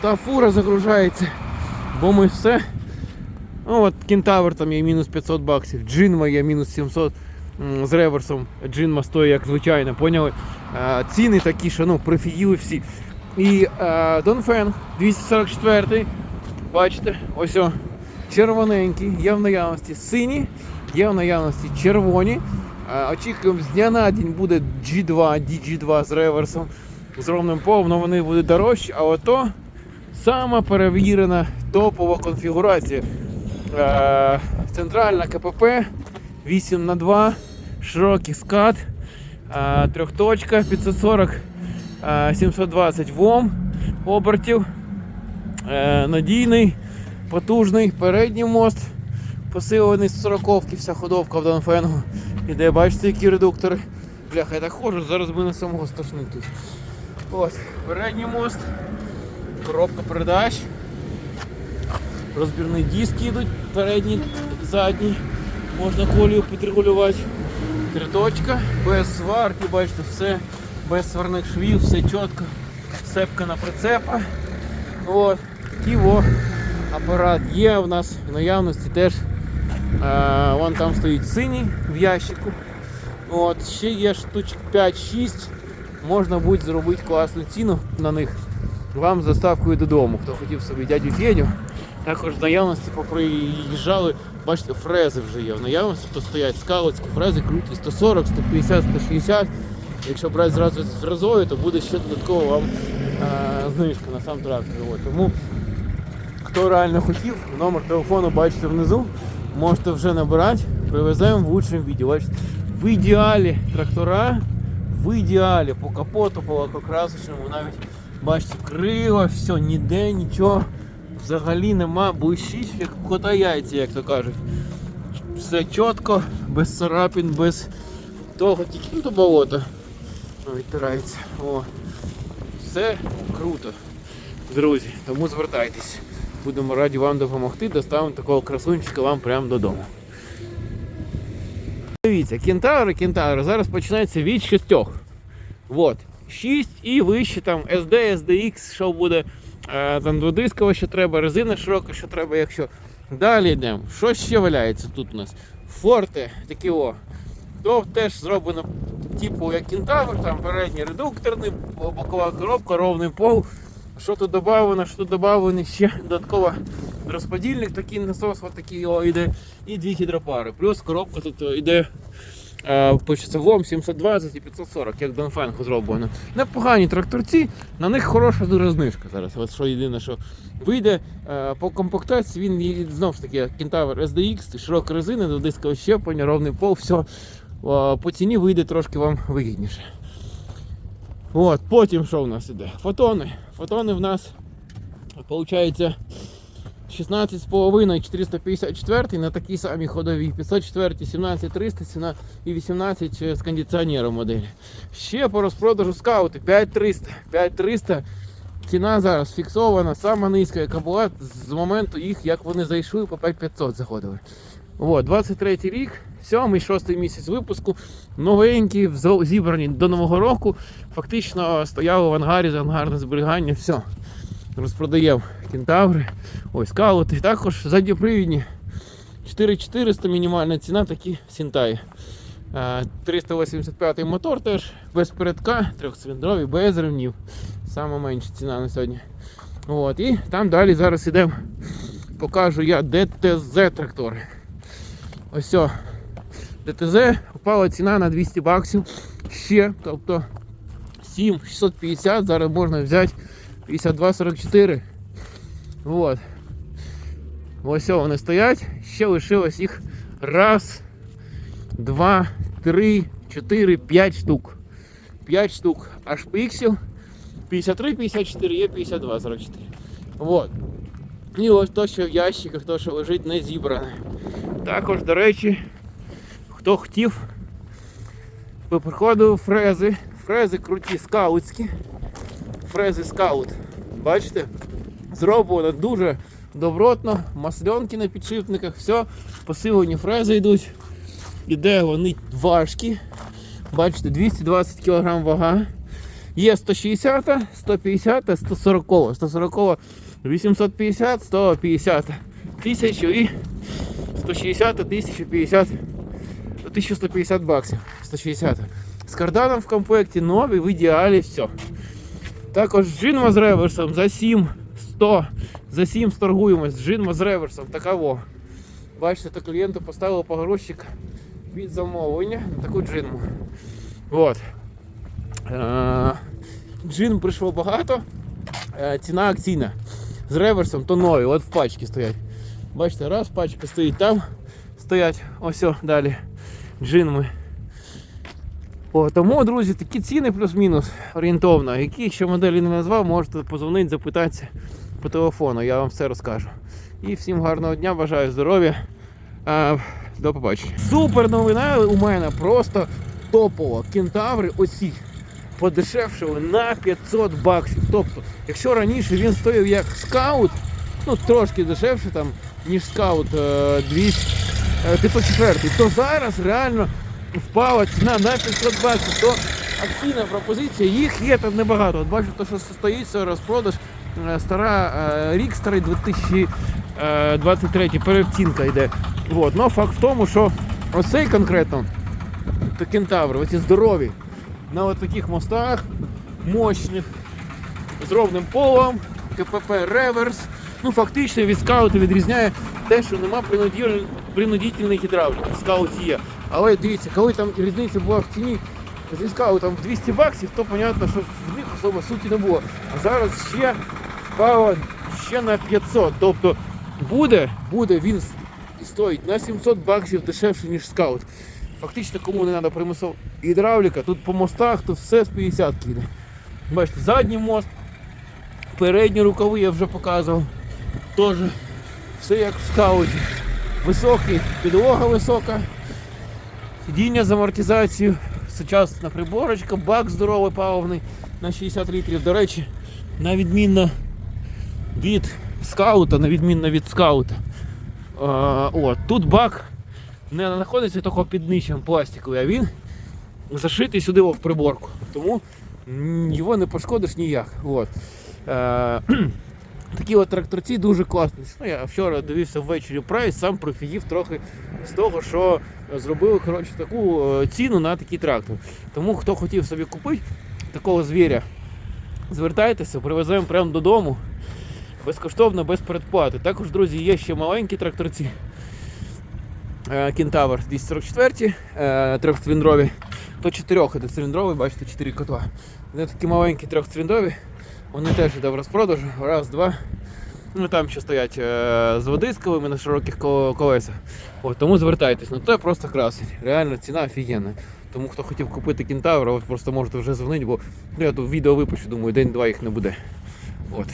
та фура загружається, бо ми все. Ну от кентавр там є мінус 500 баксів, джинма є мінус 700 з реверсом. Джинма стоїть як звичайно, поняли? Е, ціни такі, що ну, профігіли всі. І Донфен 244 бачите, ось о, червоненький, є в наявності сині, є в наявності червоні. Е, Очікуємо, з дня на день буде G2, DG2 з реверсом, з ровним полом, але вони будуть дорожчі, а ото сама перевірена топова конфігурація. Е, Центральна КПП 8 на 2 широкий скат, е, трьохточка 540 е, 720 ВОМ обертів, надійний, потужний передній мост, посилений з 40 вся ходовка в Донфенгу. Іде, бачите, які редуктори. Бляха, я так ходжу, зараз мене самого стошнить тут. От, передній мост, коробка передач. Розбірні диски йдуть, передні, задні. Можна колію підрегулювати. Триточка, без сварки, бачите, все, без сварних швів, все чітко. Сепка на прицепа. От, такий во апарат є у нас в наявності теж. Е, вон там стоїть синій в ящику. От, ще є штучок 5-6. Можна буде зробити класну ціну на них. Вам з доставкою додому. Хто хотів собі дядю Федю. Також в наявності поприїжджали, бачите, фрези вже є в наявності, то стоять скалицькі фрези, круті 140, 150, 160. Якщо брати зразу з фрезою, то буде ще додатково вам е, знижка на сам трактор. Тому хто реально хотів, номер телефону бачите внизу, можете вже набирати, привеземо в лучшому відео. Бачите, в ідеалі трактора, в ідеалі по капоту, по лакокрасочному, навіть бачите, криво, все, ніде нічого взагалі нема, блищить, як кота яйця, як то кажуть. Все чітко, без царапин, без того, тільки ну, то болото відтирається. О. Все круто, друзі. Тому звертайтесь. Будемо раді вам допомогти, доставимо такого красунчика вам прямо додому. Дивіться, кентаври, кентаври зараз починається від шістьох. Вот. 6 і вище там SD, SDX, що буде, е, там дводискова, що треба, резина широка, що треба, якщо. Далі йдемо. Що ще валяється тут у нас? Форте, такі о. То теж зроблено типу як кентавр, там передній редукторний, бокова коробка, ровний пол. Що тут додано, що тут додано, ще додатково розподільник, такий насос, от такий о, іде, і дві гідропари. Плюс коробка тут о, іде е, пишеться ВОМ 720 і 540, як Донфенг зроблено. Непогані тракторці, на них хороша дуже знижка зараз. От що єдине, що вийде е, по комплектації, він знову ж таки Кентавр SDX, широка резина, до дискового щеплення, ровний пол, все. Е, по ціні вийде трошки вам вигідніше. От, потім що в нас іде? Фотони. Фотони в нас виходить 16,5 454 на такій самій ходовій, 504, 17 300 ціна і 18 з кондиціонером моделі. Ще по розпродажу скаути 5300. 5300 ціна зараз фіксована, сама низька, яка була з моменту їх, як вони зайшли, по 5500 заходили. От, 23 рік, 7-6 місяць випуску, новенькі, зібрані до Нового року. Фактично стояли в ангарі за ангарне зберігання. Все. Розпродаємо кентаври. Ось каути. Також задньопривідні 4400 мінімальна ціна, такі сінтаї. Е, 385 мотор теж без передка, трьохциліндровий, без ремнів. Саме менша ціна на сьогодні. От, і там далі зараз ідемо. Покажу я ДТЗ трактори. Ось о, ДТЗ упала ціна на 200 баксів ще, тобто 7650, зараз можна взяти 5244. Вот. Ось о, вони стоять, ще лишилось їх раз, два, три, чотири, п'ять штук. 5 штук HPX, 53, 54, є 52, 44. Вот. І ось то, що в ящиках, то, що лежить не зібране. Також, до речі, хто хотів, приходили фрези. Фрези круті, скаутські. Фрези скаут. Бачите? Зроблено дуже добротно, масленки на підшипниках, все, посилені фрези йдуть. Іде вони важкі. Бачите, 220 кг вага. Є 160, 150, 140. 140 850, 150 тисячу і 160, 1050, 1150 баксів. 160. З карданом в комплекті новий, в ідеалі все. Також джинма з реверсом за 7 100. За 7 сторгуємось. Джинма з реверсом. Такаво. Бачите, то клієнту поставили погрузчик від замовлення на таку джинму. От. Е, Джин прийшло багато. Е, Ціна акційна. З реверсом то нові, от в пачці стоять. Бачите, раз пачка стоїть там, стоять, ось далі. Джинми. О, тому, друзі, такі ціни плюс-мінус орієнтовно. Які ще моделі не назвав, можете позвонити, запитатися по телефону, я вам все розкажу. І всім гарного дня, бажаю здоров'я. До побачення. Супер новина у мене просто топова. Кентаври оці подешевшили на 500 баксів. Тобто, якщо раніше він стояв як скаут, ну трошки дешевше там, ніж скаут е, 200, е, 504, то зараз реально впала ціна на 500 баксів. То акційна пропозиція, їх є там небагато. От бачу, то, що стоїть розпродаж, е, стара, е, рік старий 2023, переоцінка йде. От. Но факт в тому, що оцей конкретно то кентаври, оці здорові, на от таких мостах мощних, з ровним полом, КПП реверс. Ну, фактично від скаута відрізняє те, що нема принудительної гідравліки. Скаут є. Але дивіться, коли там різниця була в ціні зі скаутом в 200 баксів, то понятно, що в них особо суті не було. А зараз ще впало ще на 500. Тобто буде, буде він стоїть на 700 баксів дешевше, ніж скаут. Фактично, кому не треба примусова гідравліка, тут по мостах тут все з 50 йде. Бачите, задній мост, передні рукави я вже показував. Теж все як в скауті. Високий, підлога висока, сидіння з амортизацією, сучасна приборочка, бак здоровий паливний на 60 літрів. До речі, на відмінно від скаута, на відмінно від скаута. А, от, тут бак не знаходиться тільки під нижчим пластиковий, а він зашитий сюди в приборку. Тому його не пошкодиш ніяк. От. Такі от тракторці дуже класні. Ну, я вчора дивився ввечері прайс, сам профігів трохи з того, що зробили коротше, таку е, ціну на такий трактор. Тому хто хотів собі купити такого звіря, звертайтеся, привеземо прямо додому. Безкоштовно, без передплати. Також, друзі, є ще маленькі тракторці. Е, Кентавр 244, е, трьохциліндрові. То чотирьох циліндровий, бачите, 4 котла. Вони такі маленькі трьохциліндрові. Вони теж йде в розпродажу. Раз, два. Ну там ще стоять е, з водисками на широких колесах. От, тому звертайтесь. Ну це просто красень. Реально ціна офігенна. Тому хто хотів купити кентавра, просто можете вже дзвонити, бо ну, я тут відео випущу, думаю, день-два їх не буде. От.